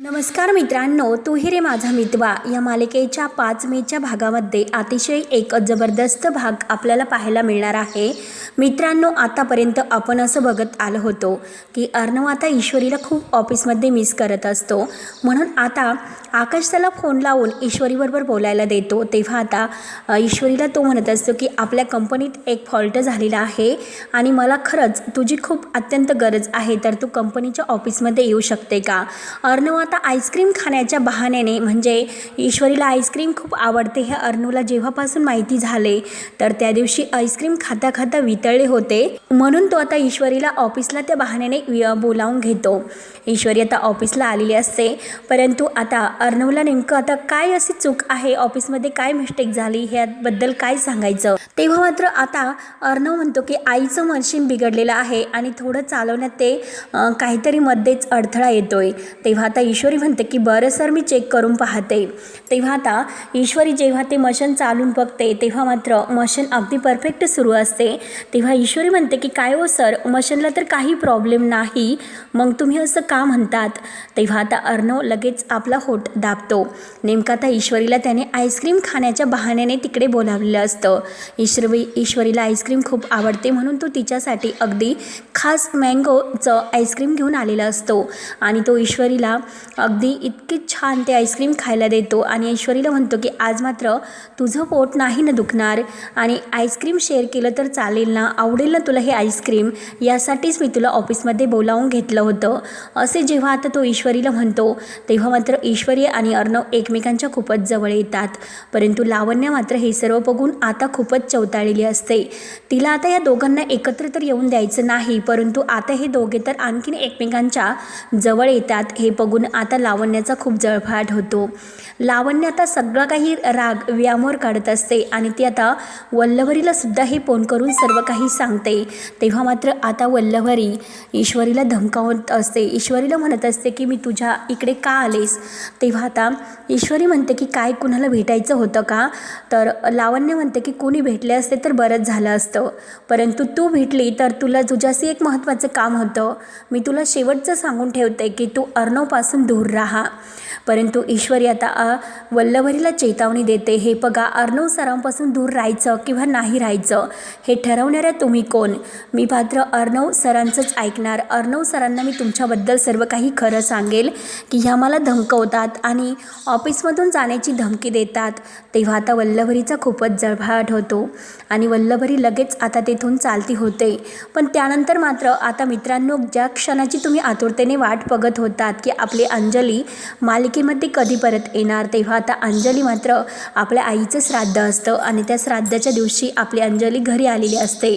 नमस्कार मित्रांनो तू ही रे माझा मितवा. या मालिकेच्या पाच मेच्या भागामध्ये अतिशय एक जबरदस्त भाग आपल्याला पाहायला मिळणार आहे. मित्रांनो आतापर्यंत आपण असं बघत आलो होतो की अर्णव आता ईश्वरीला खूप ऑफिसमध्ये मिस करत असतो. म्हणून आता आकाश त्याला फोन लावून ईश्वरीबरोबर बोलायला देतो. तेव्हा आता ईश्वरीला तो म्हणत असतो की आपल्या कंपनीत एक फॉल्ट झालेला आहे आणि मला खरंच तुझी खूप अत्यंत गरज आहे. तर तू कंपनीच्या ऑफिसमध्ये येऊ शकते का? अर्णव आता आईस्क्रीम खाण्याच्या बहाण्याने म्हणजे ईश्वरीला आईस्क्रीम खूप आवडते हे अर्नूला जेव्हापासून माहिती झाले तर त्या दिवशी आईस्क्रीम खाता खाता वितळले होते. म्हणून तो आता ईश्वरीला ऑफिसला त्या बहाण्याने बोलावून घेतो. ईश्वरी आता ऑफिसला आलेली असते परंतु आता अर्णवला नेमकं आता काय अशी चूक आहे? ऑफिसमध्ये काय मिस्टेक झाली? ह्याबद्दल काय सांगायचं? तेव्हा मात्र आता अर्णव म्हणतो की आईचं मशीन बिघडलेलं आहे आणि थोडं चालवण्यात ते काहीतरी मध्येच अडथळा येतोय. तेव्हा आता ईश्वरी म्हणते की बरं सर मी चेक करून पाहते. तेव्हा आता ईश्वरी जेव्हा ते मशन चालून बघते तेव्हा मात्र मशन अगदी परफेक्ट सुरू असते. तेव्हा ईश्वरी म्हणते की काय हो सर मशनला तर काही प्रॉब्लेम नाही. मग तुम्ही असं का म्हणतात? तेव्हा आता अर्णव लगेच आपला होठ दाबतो. नेमका आता ईश्वरीला त्याने आईस्क्रीम खाण्याच्या बहाण्याने तिकडे बोलावलेलं असतं. ईश्वरी ईश्वरीला आईस्क्रीम खूप आवडते म्हणून तो तिच्यासाठी अगदी खास मँगोचं आईस्क्रीम घेऊन आलेला असतो. आणि तो ईश्वरीला अगदी इतके छान ते आईस्क्रीम खायला देतो. आणि ऐश्वरीला म्हणतो की आज मात्र तुझं पोट नाही ना दुखणार. आणि आईस्क्रीम शेअर केलं तर चालेल ना? आवडेल ना तुला हे आईस्क्रीम? यासाठीच मी तुला ऑफिसमध्ये बोलावून घेतलं होतं. असे जेव्हा आता तो ईश्वरीला म्हणतो तेव्हा मात्र ईश्वरी आणि अर्णव एकमेकांच्या खूपच जवळ येतात. परंतु लावण्य मात्र हे सर्व बघून आता खूपच चवताळलेली असते. तिला आता या दोघांना एकत्र तर येऊन द्यायचं नाही परंतु आता हे दोघे तर आणखीन एकमेकांच्या जवळ येतात हे बघून आता लावण्याचा खूप जळफाट होतो. लावण्य आता सगळं काही राग व्यामोर काढत असते आणि ती आता वल्लभरीला सुद्धा हे फोन करून सर्व काही सांगते. तेव्हा मात्र आता वल्लभरी ईश्वरीला धमकावत असते. ईश्वरीला म्हणत असते की मी तुझ्या इकडे का आलेस? तेव्हा आता ईश्वरी म्हणते की काय कुणाला भेटायचं होतं का? तर लावण्य म्हणते की कोणी भेटले असते तर बरंच झालं असतं. परंतु तू भेटली तर तुला तुझ्याशी एक महत्त्वाचं काम होतं. मी तुला शेवटचं सांगून ठेवते की तू अर्णवपासून दूर राहा. परंतु ईश्वरी आता वल्लभरीला चेतावणी देते हे बघा अर्णव सरांपासून दूर राहायचं किंवा नाही राहायचं? हे ठरवणाऱ्या तुम्ही कोण? मी मात्र अर्णव सरांचंच ऐकणार. अर्णव सरांना मी तुमच्याबद्दल सर्व काही खरं सांगेल की ह्या मला धमकवतात आणि ऑफिसमधून जाण्याची धमकी देतात. तेव्हा आता वल्लभरीचा खूपच जळभाट होतो आणि वल्लभरी लगेच आता तेथून चालती होते. पण त्यानंतर मात्र आता मित्रांनो ज्या क्षणाची तुम्ही आतुरतेने वाट बघत होतात की आपले अंजली मालिकेमध्ये कधी परत येणार? तेव्हा आता अंजली मात्र आपल्या आईचं श्राद्ध असतं आणि त्या श्राद्धाच्या दिवशी आपली अंजली घरी आलेली असते.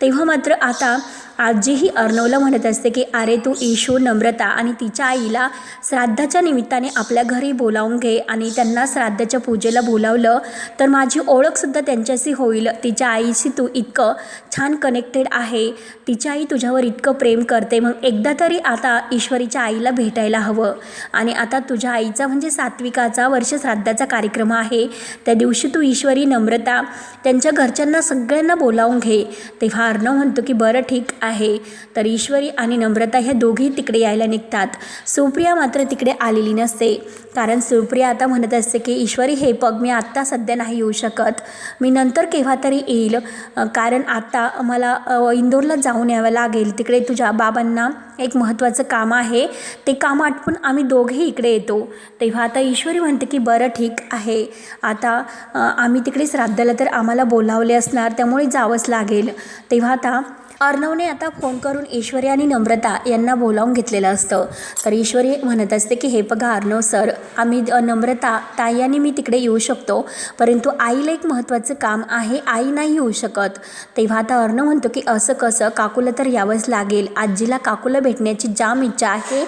तेव्हा मात्र आता आजीही अर्णवला म्हणत असते की अरे तू ईशू नम्रता आणि तिच्या आईला श्राद्धाच्या निमित्ताने आपल्या घरी बोलावून घे. आणि त्यांना श्राद्धाच्या पूजेला बोलावलं तर माझी ओळखसुद्धा त्यांच्याशी होईल. तिच्या आईशी तू इतकं छान कनेक्टेड आहे. तिच्या आई तुझ्यावर इतकं प्रेम करते. मग एकदा तरी आता ईश्वरीच्या आईला भेटायला हवं. आणि आता तुझ्या आईचा म्हणजे सात्विकाचा वर्ष श्राद्धाचा कार्यक्रम आहे. त्या दिवशी तू ईश्वरी नम्रता त्यांच्या घरच्यांना सगळ्यांना बोलावून घे. तेव्हा अर्णव म्हणतो की बरं ठीक. आहे. तर ईश्वरी आणि नम्रता ह्या दोघी तिकडे यायला निघतात. सुप्रिया मात्र तिकडे आलेली नसते. कारण सुप्रिया आता म्हणत असते की ईश्वरी हे पग मी आत्ता सध्या नाही येऊ शकत. मी नंतर केव्हा तरी येईल. कारण आत्ता मला इंदोरला जाऊन यावं लागेल. तिकडे तुझ्या बाबांना एक महत्त्वाचं काम आहे. ते काम आटपून आम्ही दोघेही इकडे येतो. तेव्हा आता ईश्वरी म्हणते की बरं ठीक आहे. आता आम्ही तिकडे श्राद्धाला तर आम्हाला बोलावले असणार. त्यामुळे जावंच लागेल. तेव्हा आता अर्णवने आता फोन करून ईश्वरी आणि नम्रता यांना बोलावून घेतलेलं असतं. तर ईश्वरी म्हणत असते की हे बघा अर्णव सर आम्ही नम्रता ताई आणि मी तिकडे येऊ शकतो. परंतु आईला एक महत्त्वाचं काम आहे आई नाही येऊ शकत. तेव्हा आता अर्णव म्हणतो की असं कसं? काकूला तर यावंच लागेल. आजीला काकूला भेटण्याची जाम इच्छा आहे.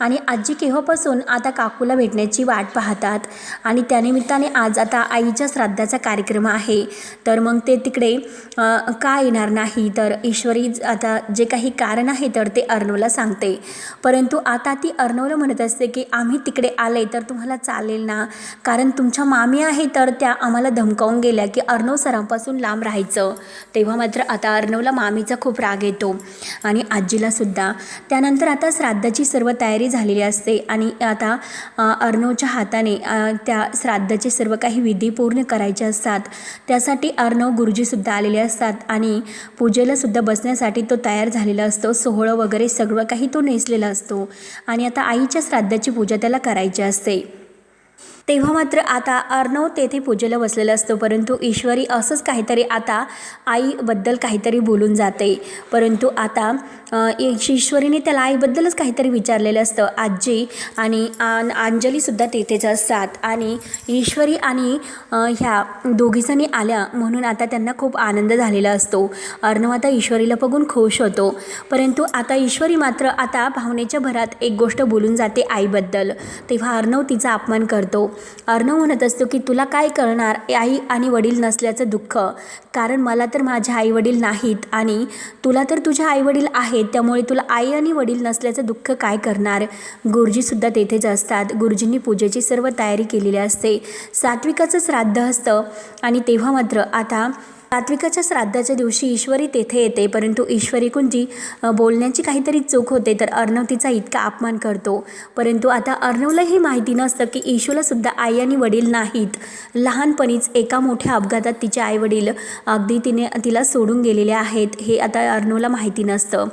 आणि आजी केव्हापासून आता काकूला भेटण्याची वाट पाहतात? आणि त्यानिमित्ताने आज आता आईच्या श्राद्धाचा कार्यक्रम आहे. तर मग ते तिकडे का येणार नाही? तर ईश्वरी आता जे काही कारण आहे तर ते अर्णवला सांगते. परंतु आता ती अर्णवला म्हणत असते की आम्ही तिकडे आले तर तुम्हाला चालेल ना? कारण तुमच्या मामी आहे तर त्या आम्हाला धमकावून गेल्या की अर्णव सरांपासून लांब राहायचं. तेव्हा मात्र आता अर्णवला मामीचा खूप राग येतो. आणि आजीला सुद्धा. त्यानंतर आता श्राद्धाची सर्व तयारी झालेली असते आणि आता अर्णवच्या हाताने त्या श्राद्धाचे सर्व काही विधी पूर्ण करायचे असतात. त्यासाठी अर्णव गुरुजीसुद्धा आलेले असतात आणि पूजेलासुद्धा बसण्यासाठी तो तयार झालेला असतो. सोहळं वगैरे सगळं काही तो नेसलेला असतो. आणि आता आईच्या श्राद्धाची पूजा त्याला करायची असते. तेव्हा मात्र आता अर्णव तेथे पूजेला बसलेला असतो परंतु ईश्वरी असंच काहीतरी आता आईबद्दल काहीतरी बोलून जाते. परंतु आता ईश्वरीने त्याला आईबद्दलच काहीतरी विचारलेलं असतं. आजी आणि आन- अंजलीसुद्धा तेथेच असतात आणि ईश्वरी आणि ह्या दोघीजणी आल्या म्हणून आता त्यांना खूप आनंद झालेला असतो. अर्णव आता ईश्वरीला बघून खुश होतो. परंतु आता ईश्वरी मात्र आता भावनेच्या भरात एक गोष्ट बोलून जाते आईबद्दल. तेव्हा अर्णव तिचा अपमान करतो. अर्णव म्हणत असतो की तुला काय करणार? आई आणि वडील नसल्याचं दुःख. कारण मला तर माझे आई वडील नाहीत आणि तुला तर तुझे आई वडील आहेत. त्यामुळे तुला आई आणि वडील नसल्याचं दुःख काय करणार? गुरुजीसुद्धा तेथेच असतात. गुरुजींनी पूजेची सर्व तयारी केलेली असते. सात्विकाचं श्राद्ध असतं. आणि तेव्हा मात्र आता सात्विकाच्या श्राद्धाच्या दिवशी ईश्वरी तेथे येते परंतु ईश्वरी कुंजी बोलण्याची काहीतरी चूक होते तर अर्णव तिचा इतका अपमान करतो. परंतु आता अर्णवला हे माहिती नसतं की ईशूला सुद्धा आई आणि वडील नाहीत. लहानपणीच एका मोठ्या अपघातात तिचे आई वडील अगदी तिने तिला सोडून गेलेले आहेत हे आता अर्णवला माहिती नसतं.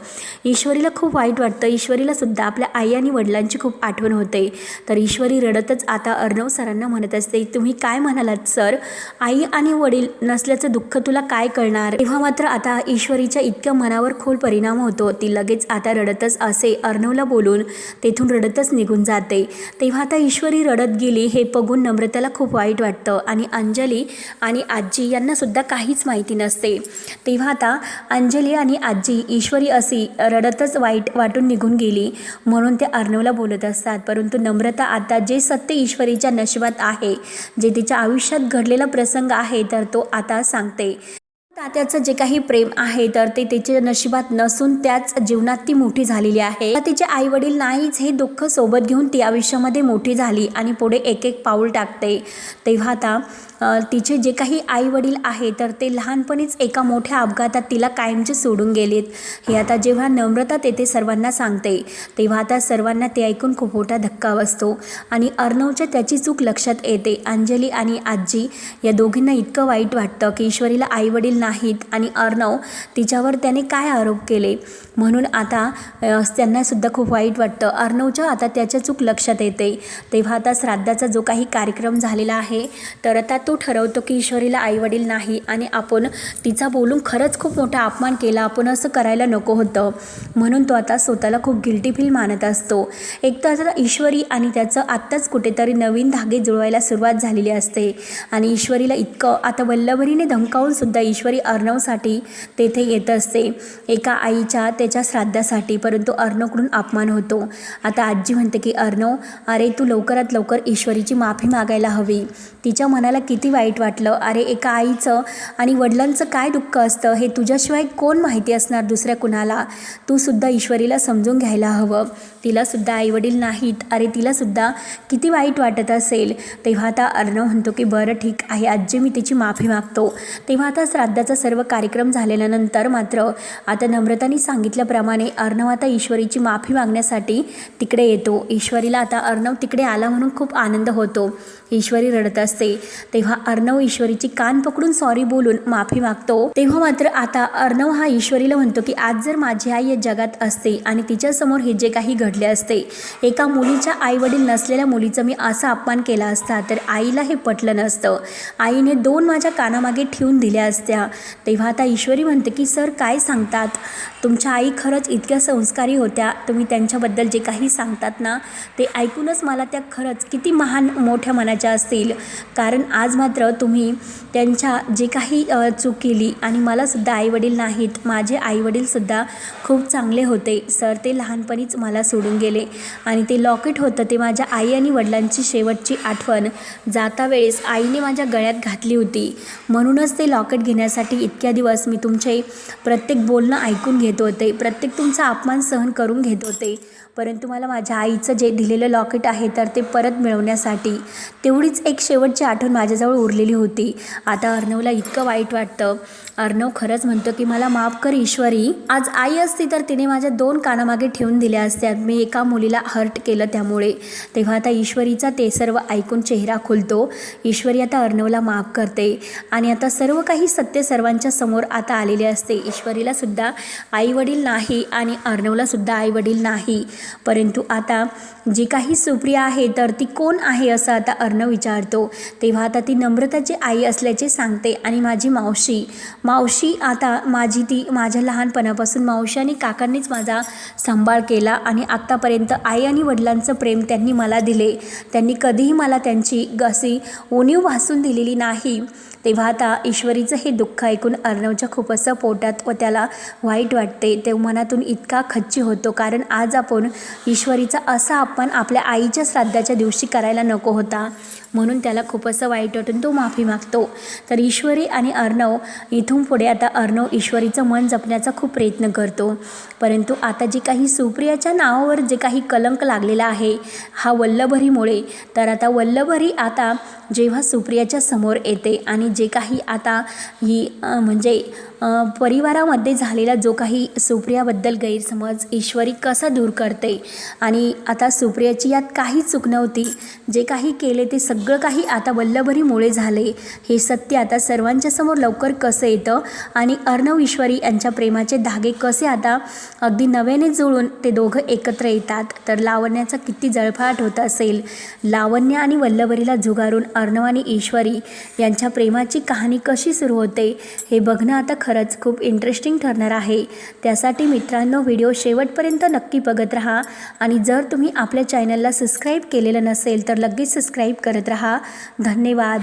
ईश्वरीला खूप वाईट वाटतं. ईश्वरीला सुद्धा आपल्या आई आणि वडिलांची खूप आठवण होते. तर ईश्वरी रडतच आता अर्णव सरांना म्हणत असते तुम्ही काय म्हणालात सर? आई आणि वडील नसल्याचं दुःख तुला काय कळणार? तेव्हा मात्र आता ईश्वरीच्या इतक्या मनावर खोल परिणाम होतो. ती लगेच आता रडतच असे अर्णवला बोलून तेथून रडतच निघून जाते. तेव्हा आता ईश्वरी रडत गेली हे बघून नम्रताला खूप वाईट वाटतं आणि अंजली आणि आजी यांनासुद्धा काहीच माहिती नसते. तेव्हा आता अंजली आणि आजी ईश्वरी अशी रडतच वाईट वाटून निघून गेली म्हणून ते अर्णवला बोलत असतात. परंतु नम्रता आता जे सत्य ईश्वरीच्या नशिबात आहे जे तिच्या आयुष्यात घडलेला प्रसंग आहे तर तो आता सांगते. तात्याचं जे काही प्रेम आहे तर ते तिच्या नशिबात नसून त्याच जीवनात ती मोठी झालेली आहे. तिचे आई वडील नाहीच हे दुःख सोबत घेऊन ती आयुष्यामध्ये मोठी झाली आणि पुढे एक एक पाऊल टाकते. तेव्हा आता तिचे जे काही आई वडील आहे तर ते लहानपणीच एका मोठ्या अपघातात तिला कायमचे सोडून गेलेत. हे आता जेव्हा नम्रता तेथे सर्वांना सांगते तेव्हा आता सर्वांना ते ऐकून खूप मोठा धक्का बसतो आणि अर्णवच्या त्याची चूक लक्षात येते. अंजली आणि आजी या दोघींना इतकं वाईट वाटतं की ईश्वरीला आई वडील नाहीत आणि अर्णव तिच्यावर त्याने काय आरोप केले? म्हणून आता त्यांनासुद्धा खूप वाईट वाटतं. अर्णवच्या आता त्याच्या चूक लक्षात येते. तेव्हा आता श्राद्धाचा जो काही कार्यक्रम झालेला आहे तर आता तो ठरवतो की ईश्वरीला आईवडील नाही आणि आपण तिचा बोलून खरंच खूप मोठा अपमान केला आपण असं करायला नको होतं. म्हणून तो आता स्वतःला खूप गिल्टी फील मानत असतो. एक तर आता ईश्वरी आणि त्याचं आत्ताच कुठेतरी नवीन धागे जुळवायला सुरुवात झालेली असते. आणि ईश्वरीला इतकं आता वल्लभरीने धमकावून सुद्धा ईश्वरी अर्णवसाठी तेथे येत असते. एका आईच्या त्याच्या श्राद्धासाठी परंतु अर्णवकडून अपमान होतो. आता आजी म्हणते की अर्णव अरे तू लवकरात लवकर ईश्वरीची माफी मागायला हवी. तिच्या मनाला किती वाईट वाटलं. अरे एका आईचं आणि वडिलांचं काय दुःख असतं? हे तुझ्याशिवाय कोण माहिती असणार दुसऱ्या कुणाला? तू सुद्धा ईश्वरीला समजून घ्यायला हवं. तिलासुद्धा आईवडील नाहीत. अरे तिलासुद्धा किती वाईट वाटत असेल. तेव्हा आता अर्णव म्हणतो की बरं ठीक आहे. आजी मी तिची माफी मागतो. तेव्हा आता श्राद्धाचा सर्व कार्यक्रम झालेल्यानंतर मात्र आता नम्रतानी सांगितल्याप्रमाणे अर्णव आता ईश्वरीची माफी मागण्यासाठी तिकडे येतो. ईश्वरीला आता अर्णव तिकडे आला म्हणून खूप आनंद होतो. ईश्वरी रडत असते. तेव्हा अर्णव ईश्वरीची कान पकडून सॉरी बोलून माफी मागतो. तेव्हा मात्र आता अर्णव हा ईश्वरीला म्हणतो की आज जर माझी आई या जगात असते आणि तिच्यासमोर हे जे काही घडले असते एका मुलीच्या आईवडील नसलेल्या मुलीचं मी असा अपमान केला असता तर आईला हे पटलं नसतं. आईने दोन माझ्या कानामागे ठेवून दिल्या असत्या. तेव्हा आता ईश्वरी म्हणते की सर काय सांगतात? तुमच्या आई खरंच इतक्या संस्कारी होत्या. तुम्ही त्यांच्याबद्दल जे काही सांगतात ना ते ऐकूनच मला त्या खरंच किती महान मोठ्या मनाच्या असतील. कारण आज मात्र तुम्ही त्यांच्या जे काही चूक केली आणि मलासुद्धा आईवडील नाहीत. माझे आईवडीलसुद्धा खूप चांगले होते. सर ते लहानपणीच मला सोडून गेले आणि ते लॉकेट होतं ते माझ्या आई आणि वडिलांची शेवटची आठवण. जाता वेळेस आईने माझ्या गळ्यात घातली होती. म्हणूनच ते लॉकेट घेण्यासाठी इतक्या दिवस मी तुमचे प्रत्येक बोलणं ऐकून घेत होते. प्रत्येक तुमचा अपमान सहन करून घेत होते. परंतु मला माझ्या आईचं जे दिलेलं लॉकेट आहे तर ते परत मिळवण्यासाठी तेवढीच एक शेवटची आठवण माझ्याजवळ उरलेली होती. आता अर्णवला इतकं वाईट वाटतं. अर्णव खरंच म्हणतो की मला माफ कर ईश्वरी. आज आई असती तर तिने माझ्या दोन कानामागे ठेवून दिल्या असत्या. मी एका मुलीला हर्ट केलं त्यामुळे. तेव्हा आता ईश्वरीचा ते सर्व ऐकून चेहरा खुलतो. ईश्वरी आता अर्णवला माफ करते. आणि आता सर्व काही सत्य सर्वांच्या समोर आता आलेले असते. ईश्वरीला सुद्धा नाही आणि अर्णवला सुद्धा नाही. परंतु आता जी काही सुप्रिया आहे तर ती कोण आहे असं आता अर्णव विचारतो. तेव्हा आता ती नम्रताची आई असल्याचे सांगते. आणि माझी मावशी. मावशी आता माझी ती माझ्या लहानपणापासून मावशी आणि काकांनीच माझा सांभाळ केला आणि आत्तापर्यंत आई आणि वडिलांचं प्रेम त्यांनी मला दिले. त्यांनी कधीही मला त्यांची अशी उणीव भासून दिलेली नाही. तेव्हा आता ईश्वरीचं हे दुःख ऐकून अर्णवच्या खूप असं पोटात व त्याला वाईट वाटते. ते मनातून इतका खच्ची होतो कारण आज आपण ईश्वरीचा असा आपण आपल्या आईच्या श्राद्धाच्या दिवशी करायला नको होता. म्हणून त्याला खूप असं वाईट वाटून तो माफी मागतो. तर ईश्वरी आणि अर्णव इथून पुढे आता अर्णव ईश्वरीचं मन जपण्याचा खूप प्रयत्न करतो. परंतु आता जे काही सुप्रियाच्या नावावर जे काही कलंक लागलेला आहे हा वल्लभरीमुळे तर आता वल्लभरी आता जेव्हा सुप्रियाच्या समोर येते आणि जे काही आता ही म्हणजे परिवारामध्ये झालेला जो काही सुप्रियाबद्दल गैरसमज ईश्वरी कसा दूर करते आणि आता सुप्रियाची यात काही चूक नव्हती. जे काही केले ते सग सगळं काही आता वल्लभरीमुळे झाले हे सत्य आता सर्वांच्या समोर लवकर कसं येतं आणि अर्णव ईश्वरी यांच्या प्रेमाचे धागे कसे आता अगदी नव्याने जुळून ते दोघं एकत्र येतात. तर लावण्याचा किती जळफाट होत असेल. लावण्य आणि वल्लभरीला झुगारून अर्णव आणि ईश्वरी यांच्या प्रेमाची कहाणी कशी सुरू होते हे बघणं आता खरंच खूप इंटरेस्टिंग ठरणार आहे. त्यासाठी मित्रांनो व्हिडिओ शेवटपर्यंत नक्की बघत राहा आणि जर तुम्ही आपल्या चॅनलला सबस्क्राईब केलेलं नसेल तर लगेच सबस्क्राईब करत राहा। धन्यवाद।